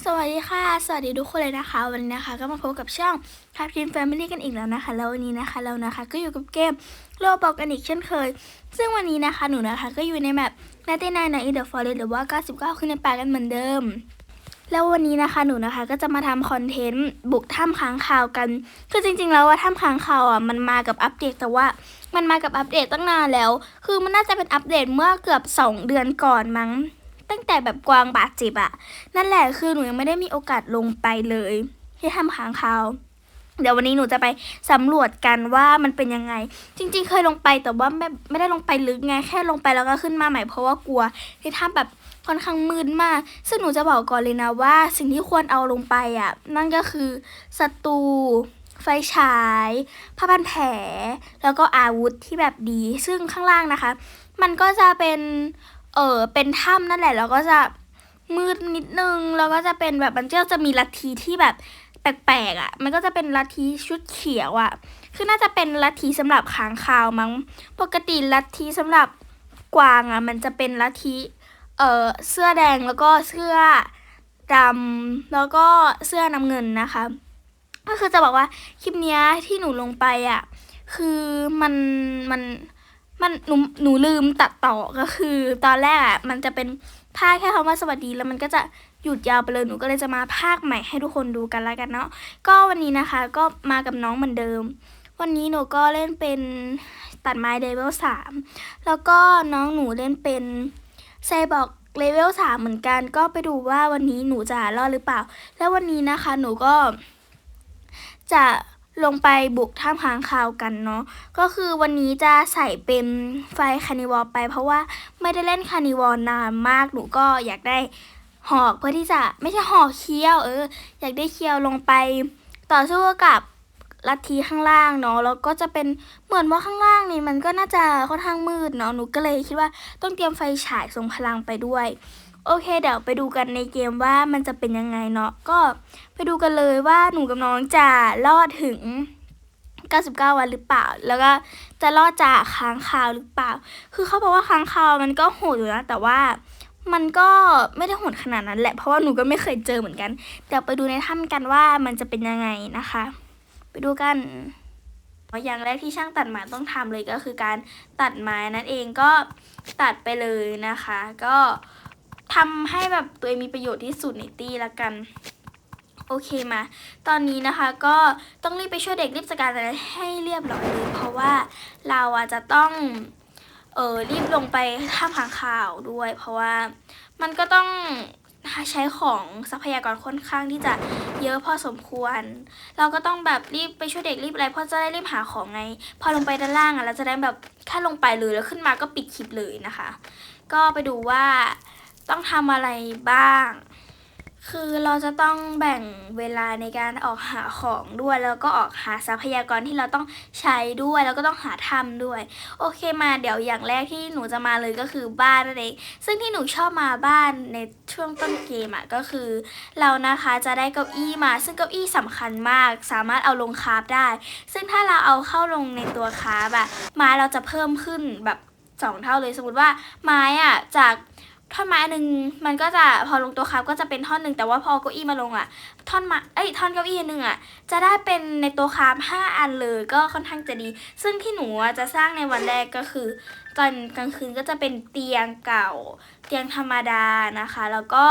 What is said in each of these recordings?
สวัสดีค่ะ สวัสดีทุกคนเลยนะคะ วันนี้นะคะ ก็มาพบกับช่องคาร์ทีนแฟมิลี่กันอีกแล้วนะคะ แล้ววันนี้นะคะเรานะคะก็อยู่กับเกมโลบอกกันอีกเช่นเคย ซึ่งวันนี้นะคะหนูนะคะก็อยู่ในแมปนาเตนายในอินเดอะฟอร์เรสหรือว่า 99 ขึ้นในป่ากันเหมือนเดิม แล้ววันนี้นะคะหนูนะคะก็จะมาทำคอนเทนต์บุกถ้ำค้างคาวกัน คือจริงๆแล้วว่าถ้ำค้างคาวอะมันมากับอัปเดตแต่ว่ามันมากับอัปเดตตั้งนานแล้ว คือมันน่าจะเป็นอัปเดตเมื่อเกือบ 2 เดือนก่อนมั้ง ตั้งแต่แบบกวางบาดเจ็บอะนั่นแหละคือหนูยังไม่ได้มีโอกาสลงไปเลยที่ทำค้างคาว เดี๋ยววันนี้หนูจะไปสำรวจกันว่ามันเป็นยังไง จริง ๆ เคยลงไปแต่ว่าไม่ไม่ได้ลงไปลึกไงแค่ลงไปแล้วก็ขึ้นมาใหม่เพราะว่ากลัวที่ถ้ำแบบค่อนข้างมืดมาก ซึ่งหนูจะบอกก่อนเลยนะว่า สิ่งที่ควรเอาลงไปอะ นั่นก็คือศัตรูไฟฉายผ้าพันแผล แล้วก็อาวุธที่แบบดี ซึ่งข้างล่างนะคะ มันก็จะเป็น เออเป็นถ้ำนั่นแหละ แล้วก็จะมืดนิดนึง แล้วก็จะเป็นแบบมันก็จะมีลัทธิที่แบบแปลกๆอะ่ะ มันก็จะเป็นลัทธิชุดเขียวอะ่ะ คือน่าจะเป็นลัทธิสำหรับค้างคาวมั้ง ปกติลัทธิสำหรับกวางอะ่ะ มันจะเป็นลัทธิเออเสื้อแดงแล้วก็เสื้อดำแล้วก็เสื้อน้ำเงินนะคะ ก็คือจะบอกว่าคลิปนี้ที่หนูลงไปอะ คือมันมัน มันหนูหนูลืมตัดต่อก็คือ ตอนแรกอะมันจะเป็นภาคแค่คำว่าสวัสดีแล้วมันก็จะหยุดยาวไปเลยหนูก็เลยจะมาภาคใหม่ให้ทุกคนดูกันแล้วกันเนาะก็วันนี้นะคะก็มากับน้องเหมือนเดิม วันนี้หนูก็เล่นเป็นตัดไม้เลเวลสามแล้วก็น้องหนูเล่นเป็นไซบอร์กเลเวลสามเหมือนกัน ก็ไปดูว่าวันนี้หนูจะรอดหรือเปล่า แล้ววันนี้นะคะหนูก็จะ ลงไปบุกถ้ำค้างคาวกันเนาะก็คือวันนี้จะใส่เป็นไฟคานิวอลไป เพราะว่าไม่ได้เล่นคานิวอลนานมากหนูก็อยากได้หอกเพื่อที่จะไม่ใช่หอกเคี้ยวเออ อยากได้เคี้ยวลงไปต่อสู้กับลัทธิข้างล่างเนาะแล้วก็จะเป็นเหมือนว่าข้างล่างนี่มันก็น่าจะค่อนข้างมืดเนาะหนูก็เลยคิดว่าต้องเตรียมไฟฉายทรงพลังไปด้วย โอเคเดี๋ยวไปดูกันในเกมว่ามันจะเป็นยังไงเนาะก็ไปดูกันเลยว่าหนูกับน้องจะรอดถึง 99 วันหรือเปล่า แล้วก็จะรอดจากค้างคาวหรือเปล่า คือเขาบอกว่าค้างคาวมันก็โหดอยู่นะแต่ว่ามันก็ไม่ได้โหดขนาดนั้นแหละเพราะว่าหนูก็ไม่เคยเจอเหมือนกันเดี๋ยวไปดูในถ้ำกันว่ามันจะเป็นยังไงนะคะ ไปดูกันอย่างแรกที่ช่างตัดไม้ต้องทำเลยก็คือการตัดไม้นั่นเองก็ตัดไปเลยนะคะ ก็ ทำให้แบบตัวเองมีประโยชน์ที่สุดในตีละกัน โอเคมา ตอนนี้นะคะก็ต้องรีบไปช่วยเด็กรีบจัดการอะไรให้เรียบร้อยเลยเพราะว่าเราอะจะต้องเออรีบลงไปท่ามหางข่าวด้วย เพราะว่ามันก็ต้องใช้ของทรัพยากรค่อนข้างที่จะเยอะพอสมควร เราก็ต้องแบบรีบไปช่วยเด็กรีบอะไรเพราะจะได้รีบหาของไง พอลงไปด้านล่างอะเราจะได้แบบแค่ลงไปเลยแล้วขึ้นมาก็ปิดคลิปเลยนะคะ ก็ไปดูว่า ต้องทำอะไรบ้าง คือเราจะต้องแบ่งเวลาในการออกหาของด้วย แล้วก็ออกหาทรัพยากรที่เราต้องใช้ด้วย แล้วก็ต้องหาถ้ำด้วย โอเคมาเดี๋ยวอย่างแรกที่หนูจะมาเลยก็คือบ้านนั่นเอง ซึ่งที่หนูชอบมาบ้านในช่วงต้นเกมอะก็คือ เรานะคะจะได้เก้าอี้มา ซึ่งเก้าอี้สำคัญมาก สามารถเอาลงคราฟได้ ซึ่งถ้าเราเอาเข้าลงในตัวคราฟอะไม้เราจะเพิ่มขึ้นแบบสองเท่าเลยสมมติว่าไม้อะจาก ท่อนไม้หนึ่งมันก็จะพอลงตัวคราฟก็จะเป็นท่อนหนึ่งแต่ว่าพอเก้าอี้มาลงอะท่อนม้เอ้ยท่อนเก้าอี้หนึ่งอะจะได้เป็นในตัวคราฟห้าอันเลยก็ค่อนข้างจะดี ซึ่งที่หนูจะสร้างในวันแรกก็คือ ตอนกลางคืนก็จะเป็นเตียงเก่า เตียงธรรมดานะคะ แล้วก็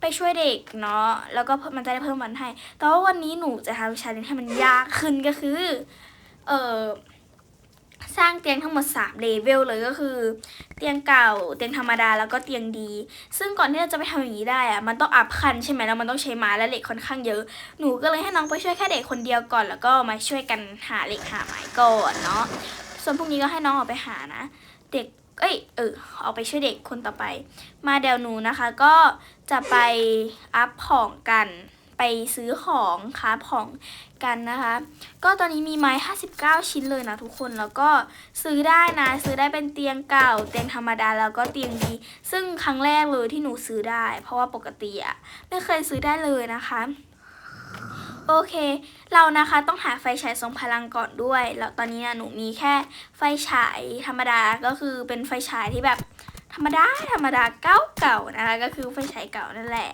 ไปช่วยเด็กเนาะแล้วก็มันจะได้เพิ่มวันให้ แต่ว่าวันนี้หนูจะทำชาเลนจ์ให้มันยากขึ้นก็คือ เออ สร้างเตียงทั้งหมด 3 เลเวลเลยก็คือ เตียงเก่าเตียงธรรมดาแล้วก็เตียงดี ซึ่งก่อนที่เราจะไปทำอย่างนี้ได้อะมันต้องอัพคันใช่ไหมแล้วมันต้องใช้ไม้และเหล็กค่อนข้างเยอะ หนูก็เลยให้น้องไปช่วยแค่เด็กคนเดียวก่อนแล้วก็มาช่วยกันหาเหล็กหาไม้ก่อนเนาะส่วนพวกนี้ก็ให้น้องออกไปหานะ เด็กเอ้ยเออเอาไปช่วยเด็กคนต่อไป มาเดี๋ยวหนูนะคะก็จะไปอัพของกัน ไปซื้อของค้าของกันนะคะ ก็ตอนนี้มีไม้ 59 ชิ้นเลยนะทุกคนแล้วก็ซื้อได้นะซื้อได้เป็นเตียงเก่า เตียงธรรมดาแล้วก็เตียงดี ซึ่งครั้งแรกเลยที่หนูซื้อได้ เพราะว่าปกติอะไม่เคยซื้อได้เลยนะคะโอเค เรานะคะต้องหาไฟฉายทรงพลังก่อนด้วย แล้วตอนนี้นะหนูมีแค่ไฟฉายธรรมดา ก็คือเป็นไฟฉายที่แบบธรรมดาธรรมดาเก่าๆนะคะ ก็คือไฟฉายเก่านั่นแหละ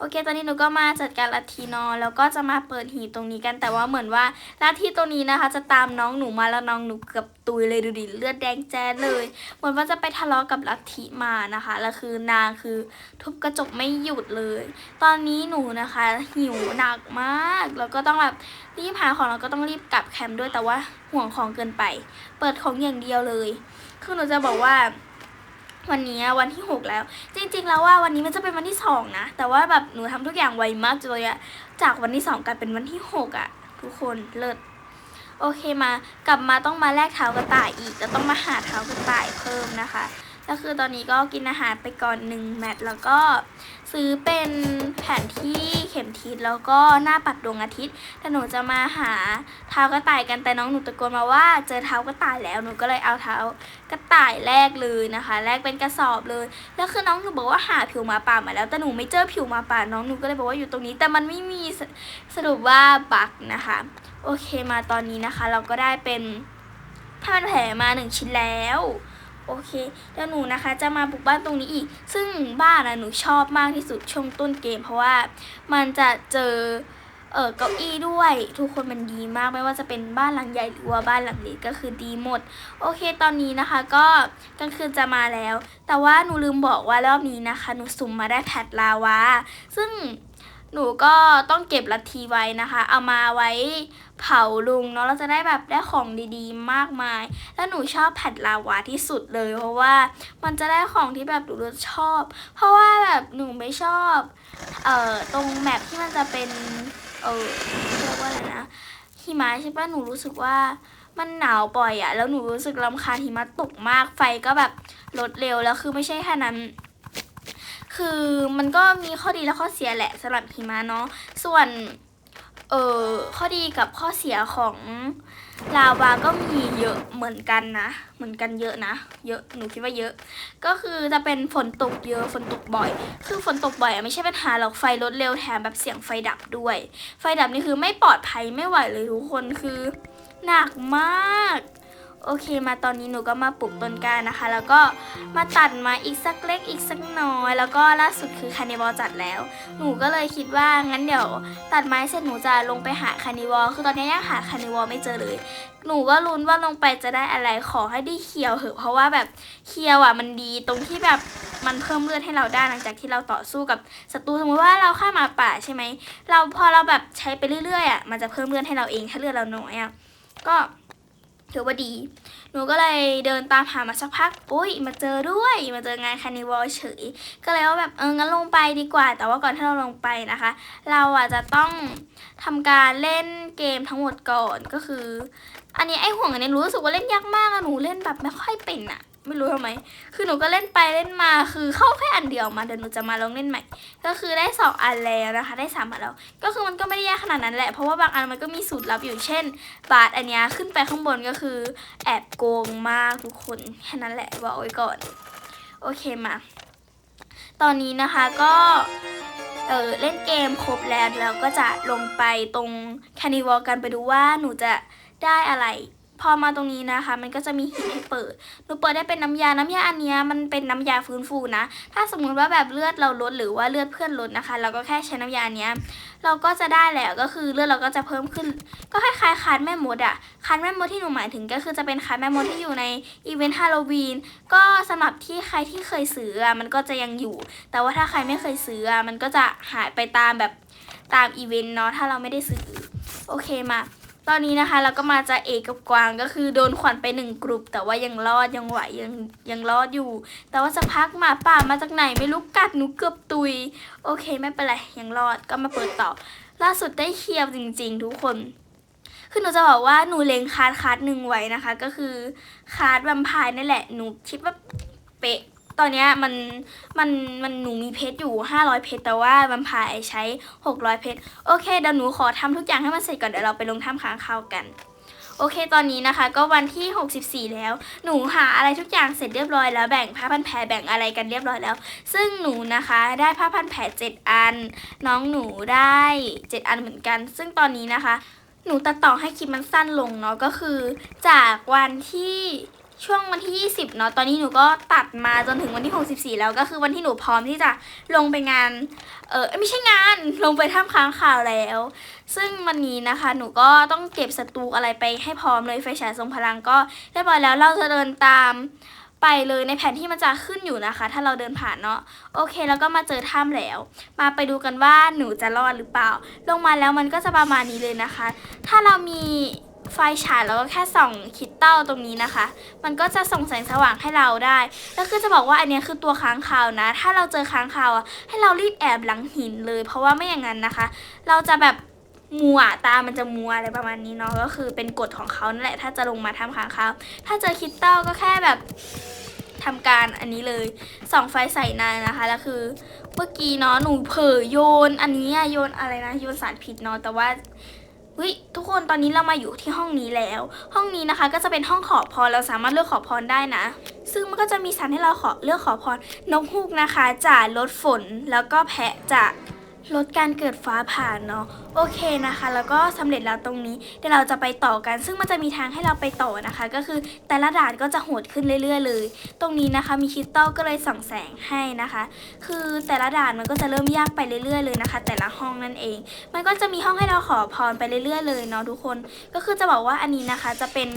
โอเค ตอนนี้หนูก็มาจัดการลัทธินอนแล้วก็จะมาเปิดหีตรงนี้กัน แต่ว่าเหมือนว่าลัทธิตรงนี้นะคะ จะตามน้องหนูมาแล้วน้องหนูเกือบตุยเลยดูดิเลือดแดงแจ้เลย เหมือนว่าจะไปทะเลาะกับลัทธิมานะคะแล้วคือนางคือทุบกระจกไม่หยุดเลย ตอนนี้หนูนะคะหิวหนักมากแล้วก็ต้องแบบรีบหาของแล้วก็ต้องรีบกลับแคมป์ด้วยแต่ว่าห่วงของเกินไป เปิดของอย่างเดียวเลย คือหนูจะบอกว่า วันนี้วันที่หกแล้ว จริง ๆ แล้วว่าวันนี้มันจะเป็นวันที่สองนะ แต่ว่าแบบหนูทำทุกอย่างไวมากจนเลยอะจากวันที่สองกลายเป็นวันที่หกอะทุกคนเลิศโอเคมากลับมาต้องมาแลกเท้ากระต่ายอีกแล้วต้องมาหาเท้ากระต่ายเพิ่มนะคะ แล้วคือตอนนี้ก็กินอาหารไปก่อนหนึ่งแมตช์แล้วก็ซื้อเป็นแผนที่เข็มทิศแล้วก็หน้าปัดดวงอาทิตย์แต่หนูจะมาหาเท้ากระต่ายกันแต่น้องหนูตะโกนมาว่าเจอเท้ากระต่ายแล้วหนูก็เลยเอาเท้ากระต่ายแรกเลยนะคะแรกเป็นกระสอบเลยแล้วคือน้องหนูบอกว่าหาผิวหมาป่ามาแล้วแต่หนูไม่เจอผิวหมาป่าน้องหนูก็เลยบอกว่าอยู่ตรงนี้ แต่มันไม่มีสสรุปว่าบักนะคะ โอเคมาตอนนี้นะคะ เราก็ได้เป็นผ้านแผลมาหนึ่งชิ้นแล้ว โอเคแล้วหนูนะคะจะมาบุกบ้านตรงนี้อีก ซึ่งบ้านอะหนูชอบมากที่สุดช่วงต้นเกม เพราะว่ามันจะเจอเออเก้าอี้ด้วย ทุกคนมันดีมากไม่ว่าจะเป็นบ้านหลังใหญ่หรือว่าบ้านหลังเล็กก็คือดีหมด โอเคตอนนี้นะคะก็กลางคืนจะมาแล้ว แต่ว่าหนูลืมบอกว่ารอบนี้นะคะ หนูสุ่มมาได้แพทลาวาซึ่ง หนูก็ต้องเก็บลัทธิไว้นะคะ เอามาไว้เผาลุงเนาะเราจะได้แบบได้ของดีๆ มากมาย แล้วหนูชอบแพทลาวาที่สุดเลย เพราะว่ามันจะได้ของที่แบบหนูชอบ เพราะว่าแบบหนูไม่ชอบเอ่อตรงแมปที่มันจะเป็นเออเรียกว่าอะไรนะหิมะใช่ปะหนูรู้สึกว่ามันหนาวบ่อยอะแล้วหนูรู้สึกรำคาญหิมะตกมากไฟก็แบบลดเร็วแล้วคือไม่ใช่แค่นั้น คือมันก็มีข้อดีและข้อเสียแหละสำหรับหิมะเนาะส่วนเออข้อดีกับข้อเสียของลาวาก็มีเยอะเหมือนกันนะ เหมือนกันเยอะนะ เยอะหนูคิดว่าเยอะ ก็คือจะเป็นฝนตกเยอะฝนตกบ่อย คือฝนตกบ่อยไม่ใช่ปัญหาหรอกไฟลดเร็วแถมแบบเสียงไฟดับด้วย ไฟดับนี่คือไม่ปลอดภัยไม่ไหวเลยทุกคนคือหนักมาก โอเคมาตอนนี้หนูก็มาปลูกต้นกล้านะคะ แล้วก็มาตัดมาอีกสักเล็กอีกสักน้อย แล้วก็ล่าสุดคือคานิวอลจัดแล้ว หนูก็เลยคิดว่างั้นเดี๋ยวตัดไม้เสร็จหนูจะลงไปหาคานิวอลคือตอนนี้ยังหาคานิวอลไม่เจอเลย หนูก็ลุ้นว่าลงไปจะได้อะไรขอให้ได้เคียวเหอะเพราะว่าแบบเคียวอะมันดีตรงที่แบบมันเพิ่มเลือดให้เราได้หลังจากที่เราต่อสู้กับศัตรูสมมติว่าเราฆ่าหมาป่าใช่ไหมเราพอเราแบบใช้ไปเรื่อยๆอะมันจะเพิ่มเลือดให้เราเองถ้าเลือดเราน้อยอะก็ ถือว่าดี หนูก็เลยเดินตามหามาสักพัก อุ้ยมาเจอด้วย มาเจองานคานิวอลเฉย ก็เลยว่าแบบเอองั้นลงไปดีกว่า แต่ว่าก่อนที่เราลงไปนะคะ เราอะจะต้องทำการเล่นเกมทั้งหมดก่อนก็คือ อันนี้ไอ้ห่วงอันนี้รู้สึกว่าเล่นยากมากอะหนูเล่นแบบไม่ค่อยเป็นอะ ไม่รู้ทำไม คือหนูก็เล่นไปเล่นมา คือเข้าแค่อันเดียวมา เดี๋ยวหนูจะมาลองเล่นใหม่ ก็คือได้สองอันแล้วนะคะ ได้สามอันแล้ว ก็คือมันก็ไม่ได้ยากขนาดนั้นแหละ เพราะว่าบางอันมันก็มีสูตรลับอยู่ เช่น บาทอันนี้ขึ้นไปข้างบนก็คือ แอบโกงมากทุกคน แค่นั้นแหละบอกไว้ก่อน โอเคมา ตอนนี้นะคะก็เออเล่นเกมครบแล้วแล้วก็จะลงไปตรงแคนิวอลกันไปดูว่าหนูจะได้อะไร พอมาตรงนี้นะคะ มันก็จะมีหินให้เปิดหนูเปิดได้เป็นน้ำยาน้ำยาอันนี้มันเป็นน้ำยาฟื้นฟูนะ ถ้าสมมุติว่าแบบเลือดเราลดหรือว่าเลือดเพื่อนลดนะคะ เราก็แค่ใช้น้ำยาอันเนี้ยเราก็จะได้แล้วก็คือเลือดเราก็จะเพิ่มขึ้น ก็คล้ายๆคานแม่มดอะคานแม่มดที่หนูหมายถึงก็คือจะเป็นคานแม่มดที่อยู่ในอีเวนต์ฮาโลวีนก็สำหรับที่ใครที่เคยซื้ออะมันก็จะยังอยู่ แต่ว่าถ้าใครไม่เคยซื้ออะมันก็จะหายไปตามแบบตามอีเวนต์เนาะถ้าเราไม่ได้ซื้อโอเคมา ตอนนี้นะคะ เราก็มาจะเอกกับกวางก็คือโดนขวัญไปหนึ่งกลุ่มแต่ว่ายังรอดยังไหวยังยังรอดอยู่ แต่ว่าสักพักหมาป่ามาจากไหนไม่รู้กัดหนูเกือบตุย โอเคไม่เป็นไรยังรอดก็มาเปิดต่อ ล่าสุดได้เคลียวจริง ๆ ทุกคนคือหนูจะบอกว่าหนูเลงคาร์ดคาร์ดหนึ่งไว้นะคะ ก็คือคาร์ดแวมไพร์นี่แหละหนูคิดว่าเป๊ะ ตอนเนี้ยมันมันมันหนูมีเพชรอยู่ 500 เพชรแต่ว่าแวมพร์ใช้ 600 เพชรโอเคเดี๋ยวหนูขอทำทุกอย่างให้มันเสร็จก่อนเดี๋ยวเราไปลงถ้ำค้างคาวกันโอเคตอนนี้นะคะก็วันที่ 64 แล้ว หนูหาอะไรทุกอย่างเสร็จเรียบร้อยแล้วแบ่งผ้าพันแผลแบ่งอะไรกันเรียบร้อยแล้ว ซึ่งหนูนะคะได้ผ้าพันแผล7อัน น้องหนูได้ 7 อันเหมือนกัน ซึ่งตอนนี้นะคะ หนูตัดต่อให้คลิปมันสั้นลงเนาะก็คือ จากวันที่ ช่วงวันที่ 20 เนาะ ตอนนี้หนูก็ตัดมาจนถึงวันที่ 64 แล้วก็คือวันที่หนูพร้อมที่จะลงไปงาน เออไม่ใช่งาน ลงไปถ้ำค้างข่าวแล้ว ซึ่งวันนี้นะคะ หนูก็ต้องเก็บสตูอะไรไปให้พร้อมเลยไฟฉายทรงพลังก็เรียบร้อยแล้ว เราจะเดินตามไปเลยในแผนที่มันจะขึ้นอยู่นะคะ ถ้าเราเดินผ่านเนาะ โอเค แล้วก็มาเจอถ้ำแล้ว มาไปดูกันว่าหนูจะรอดหรือเปล่า ลงมาแล้วมันก็จะประมาณนี้เลยนะคะ ถ้าเรามี ไฟฉายแล้วก็แค่ส่องคริดเต้าตรงนี้นะคะ มันก็จะส่งแสงสว่างให้เราได้ แล้วคือจะบอกว่าอันนี้คือตัวค้างคาวนะ ถ้าเราเจอค้างคาวอะให้เรารีบแอบหลังหินเลย เพราะว่าไม่อย่างนั้นนะคะ เราจะแบบมัวตามันจะมัวอะไรประมาณนี้เนาะก็คือเป็นกฎของเขานั่นแหละ ถ้าจะลงมาทำค้างคาว ถ้าเจอคริดเต้าก็แค่แบบทำการอันนี้เลยส่องไฟใส่นายนะคะแล้วคือเมื่อกี้เนาะหนูเผลอโยน อันนี้โยนอะไรนะโยนสารผิดเนาะแต่ว่า เฮ้ยทุกคนตอนนี้เรามาอยู่ที่ห้องนี้แล้ว ห้องนี้นะคะก็จะเป็นห้องขอพรเราสามารถเลือกขอพรได้นะ ซึ่งมันก็จะมีสันให้เราขอเลือกขอพรนกฮูกนะคะจะลดฝนแล้วก็แพะจะ ลดการเกิดฟ้าผ่าเนาะโอเคนะคะ แล้วก็สำเร็จแล้วตรงนี้เดี๋ยวเราจะไปต่อกัน ซึ่งมันจะมีทางให้เราไปต่อนะคะ ก็คือแต่ละด่านก็จะโหดขึ้นเรื่อย ๆ เลย ตรงนี้นะคะมีคริสตัลก็เลยส่องแสงให้นะคะ คือแต่ละด่านมันก็จะเริ่มยากไปเรื่อย ๆ เลยนะคะ แต่ละห้องนั่นเอง มันก็จะมีห้องให้เราขอพรไปเรื่อย ๆ เลยเนาะทุกคน ก็คือจะบอกว่าอันนี้นะคะจะเป็น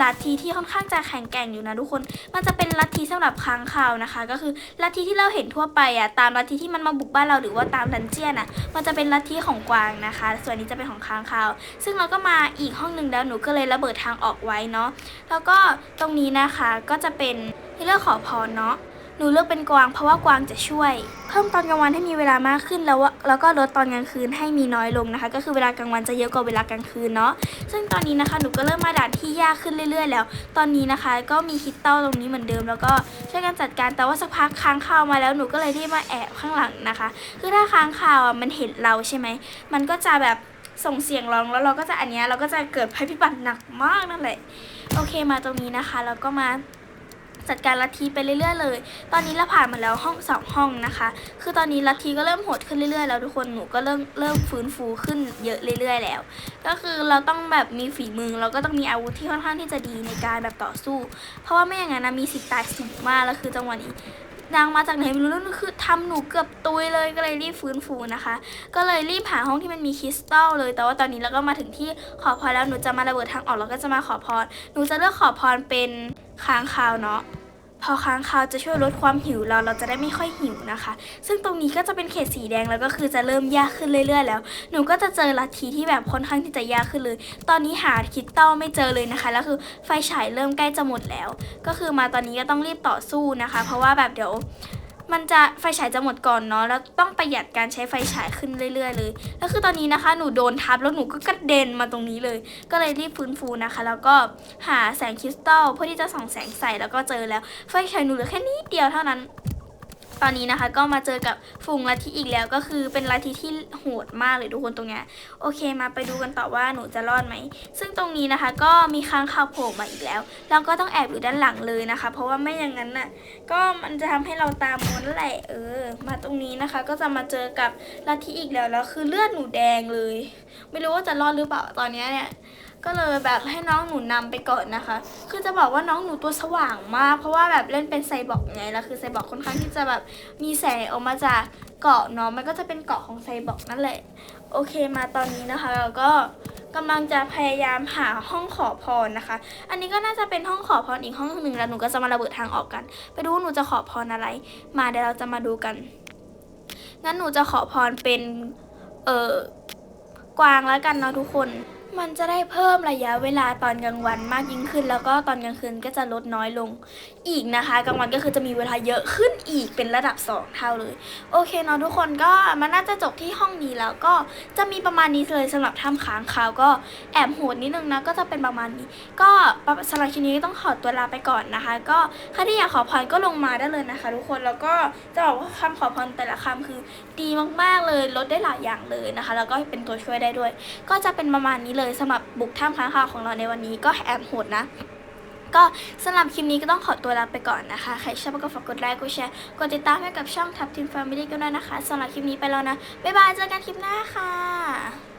ลัทธิที่ค่อนข้างจะแข็งแกร่งอยู่นะทุกคน มันจะเป็นลัทธิสำหรับค้างคาวนะคะ ก็คือลัทธิที่เราเห็นทั่วไปอะตามลัทธิที่มันมาบุกบ้านเราหรือว่าตามดันเจียนอะ มันจะเป็นลัทธิของกวางนะคะ ส่วนนี้จะเป็นของค้างคาว ซึ่งเราก็มาอีกห้องหนึ่งแล้วหนูก็เลยระเบิดทางออกไว้เนาะ แล้วก็ตรงนี้นะคะก็จะเป็นที่เลือกขอพรเนาะ หนูเลือกเป็นกวางเพราะว่ากวางจะช่วย เพิ่มตอนกลางวันให้มีเวลามากขึ้นแล้วว่าแล้วก็ลดตอนกลางคืนให้มีน้อยลงนะคะ ก็คือเวลากลางวันจะเยอะกว่าเวลากลางคืนเนาะซึ่งตอนนี้นะคะหนูก็เริ่มมาด่านที่ยากขึ้นเรื่อย ๆ แล้ว ตอนนี้นะคะ ก็มีคิดเต้าตรงนี้เหมือนเดิม แล้วก็ช่วยกันจัดการแต่ว่าสักพักค้างคาวมาแล้วหนูก็เลยที่มาแอบข้างหลังนะคะ คือถ้าค้างคาวอะมันเห็นเราใช่ไหมมันก็จะแบบส่งเสียงร้องแล้วเราก็จะอันนี้เราก็จะเกิดภัยพิบัติหนักมากนั่นแหละโอเคมาตรงนี้นะคะแล้วก็มา จัดการลัทธิไปเรื่อยๆเลย ตอนนี้เราผ่านมาแล้วห้องสองห้องนะคะ คือตอนนี้ลัทธิก็เริ่มโหดขึ้นเรื่อยๆ แล้วทุกคนหนูก็เริ่มเริ่มฟื้นฟูขึ้นเยอะเรื่อย ๆ แล้ว ก็คือเราต้องแบบมีฝีมือเราก็ต้องมีอาวุธที่ค่อนข้างที่จะดีในการแบบต่อสู้ เพราะว่าไม่อย่างนั้นนะมีสิทธิ์ตายสูงมากแล้วคือจังหวะนี้นางมาจากไหนไม่รู้แล้วคือทำหนูเกือบตุยเลยก็เลยรีบฟื้นฟูนะคะ ก็เลยรีบหาห้องที่มันมีคริสตัลเลย แต่ว่าตอนนี้เราก็มาถึงที่ขอพรแล้วหนูจะมาระเบิดทางออกแล้วก็จะมาขอพร หนูจะเลือกขอพรเป็น ค้างคาวเนาะพอค้างคาวจะช่วยลดความหิวเราเราจะได้ไม่ค่อยหิวนะคะ ซึ่งตรงนี้ก็จะเป็นเขตสีแดงแล้วก็คือจะเริ่มยากขึ้นเรื่อย ๆ แล้ว หนูก็จะเจอลัทธิที่แบบค่อนข้างที่จะยากขึ้นเลย ตอนนี้หาคิดเต้าไม่เจอเลยนะคะ แล้วคือไฟฉายเริ่มใกล้จะหมดแล้ว ก็คือมาตอนนี้ก็ต้องรีบต่อสู้นะคะ เพราะว่าแบบเดี๋ยว มันจะไฟฉายจะหมดก่อนเนาะแล้วต้องประหยัดการใช้ไฟฉายขึ้นเรื่อย ๆ เลยแล้วคือตอนนี้นะคะ หนูโดนทับแล้วหนูก็กระเด็นมาตรงนี้เลย ก็เลยรีบฟื้นฟูนะคะ แล้วก็หาแสงคริสตัลเพื่อที่จะส่องแสงใส่แล้วก็เจอแล้วไฟฉายหนูเหลือแค่นี้เดียวเท่านั้น ตอนนี้นะคะก็มาเจอกับฝูงลัทธิอีกแล้วก็คือเป็นลัทธิที่โหดมากเลยทุกคนตรงเนี้ยโอเคมาไปดูกันต่อว่าหนูจะรอดไหม ซึ่งตรงนี้นะคะก็มีค้างคาวโผล่มาอีกแล้ว เราก็ต้องแอบอยู่ด้านหลังเลยนะคะ เพราะว่าไม่อย่างนั้นน่ะก็มันจะทำให้เราตามมนแหละเออ มาตรงนี้นะคะ ก็จะมาเจอกับลัทธิอีกแล้วแล้วคือเลือดหนูแดงเลย ไม่รู้ว่าจะรอดหรือเปล่าตอนเนี้ยเนี่ย ก็เลยแบบให้น้องหนูนำไปก่อนนะคะ คือจะบอกว่าน้องหนูตัวสว่างมาก เพราะว่าแบบเล่นเป็นไซบอร์กไงแล้วคือไซบอร์กค่อนข้างที่จะแบบมีแสงออกมาจากเกาะเนาะมันก็จะเป็นเกาะของไซบอร์กนั่นแหละ โอเคมาตอนนี้นะคะ เราก็กำลังจะพยายามหาห้องขอพรนะคะ อันนี้ก็น่าจะเป็นห้องขอพรอีกห้องหนึ่งแล้วหนูก็จะมาระเบิดทางออกกัน ไปดูว่าหนูจะขอพรอะไร มาเดี๋ยวเราจะมาดูกัน งั้นหนูจะขอพรเป็น เออกวางแล้วกันเนาะทุกคน มันจะได้เพิ่มระยะเวลาตอนกลางวันมากยิ่งขึ้น แล้วก็ตอนกลางคืนก็จะลดน้อยลงอีกนะคะกลางวันก็คือจะมีเวลาเยอะขึ้นอีกเป็นระดับ 2 เท่าเลย โอเคเนาะทุกคนก็มันน่าจะจบที่ห้องนี้แล้วก็จะมีประมาณนี้เลยสำหรับทำค้างคาวก็แอบโหดนิดนึงนะก็จะเป็นประมาณนี้ ก็สำหรับคลิปนี้ต้องขอตัวลาไปก่อนนะคะ ก็ใครที่อยากขอพรก็ลงมาได้เลยนะคะ ทุกคนแล้วก็จะบอกว่าคำขอพรแต่ละคำคือดีมากๆเลยลดได้หลายอย่างเลยนะคะ แล้วก็เป็นตัวช่วยได้ด้วย ก็จะเป็นประมาณนี้เลยสำหรับบุกถ้ำค้างคาวของเราในวันนี้ก็แอบโหดนะ ก็สำหรับคลิปนี้ก็ต้องขอตัวลาไปก่อนนะคะ ใครชอบก็ฝากกดไลค์ กดแชร์ กดติดตามให้กับช่องทับทิมแฟมิลี่กันด้นะคะสำหรับคลิปนี้ไปแล้วนะ บ๊ายบาย เจอกันคลิปหน้าค่ะ